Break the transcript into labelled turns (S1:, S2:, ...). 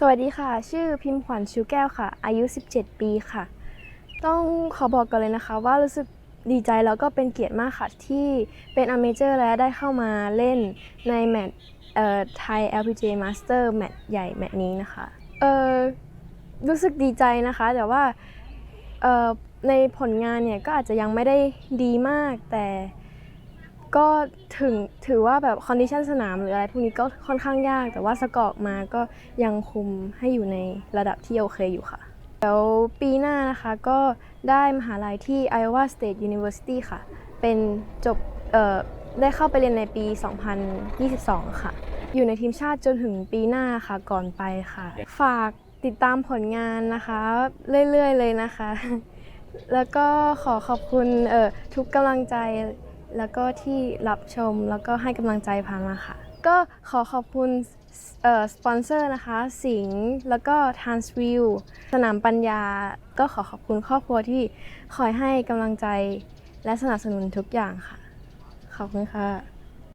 S1: สวัสดีค่ะ ชื่อพิมพ์ขวัญชิวแก้วค่ะ อายุ 17 ปีค่ะ ต้องขอบอกก่อนเลยนะคะ ว่ารู้สึกดีใจแล้วก็เป็นเกียรติมากค่ะที่เป็นอเมเจอร์และได้เข้ามาเล่นในแมตช์ไทย LPGA Master แมตช์ใหญ่แมตช์นี้นะคะ เออรู้สึกดีใจนะคะ แต่ว่าในผลงานเนี่ยก็อาจจะยังไม่ได้ดีมากแต่ ก็ถึงถือว่าแบบคอนดิชันสนามหรืออะไรพวกนี้ก็ค่อนข้างยาก แต่ว่าสกอร์ออกมาก็ยังคุมให้อยู่ในระดับที่โอเคอยู่ค่ะ แล้วปีหน้านะคะก็ได้มหาลัยที่ Iowa State University ค่ะ เป็นจบได้เข้าไปเรียนในปี 2022 ค่ะ อยู่ในทีมชาติจนถึงปีหน้าค่ะก่อนไปค่ะ ฝากติดตามผลงานนะคะ เรื่อยๆเลยนะคะ แล้วก็ขอขอบคุณทุกกำลังใจ แล้วก็ที่รับชมแล้วก็ให้กำลังใจพามาค่ะ ก็ขอขอบคุณสปอนเซอร์นะคะ สิงห์แล้วก็ทานสวิวสนามปัญญา ก็ขอขอบคุณครอบครัวที่คอยให้กำลังใจและสนับสนุนทุกอย่างค่ะ ขอบคุณค่ะ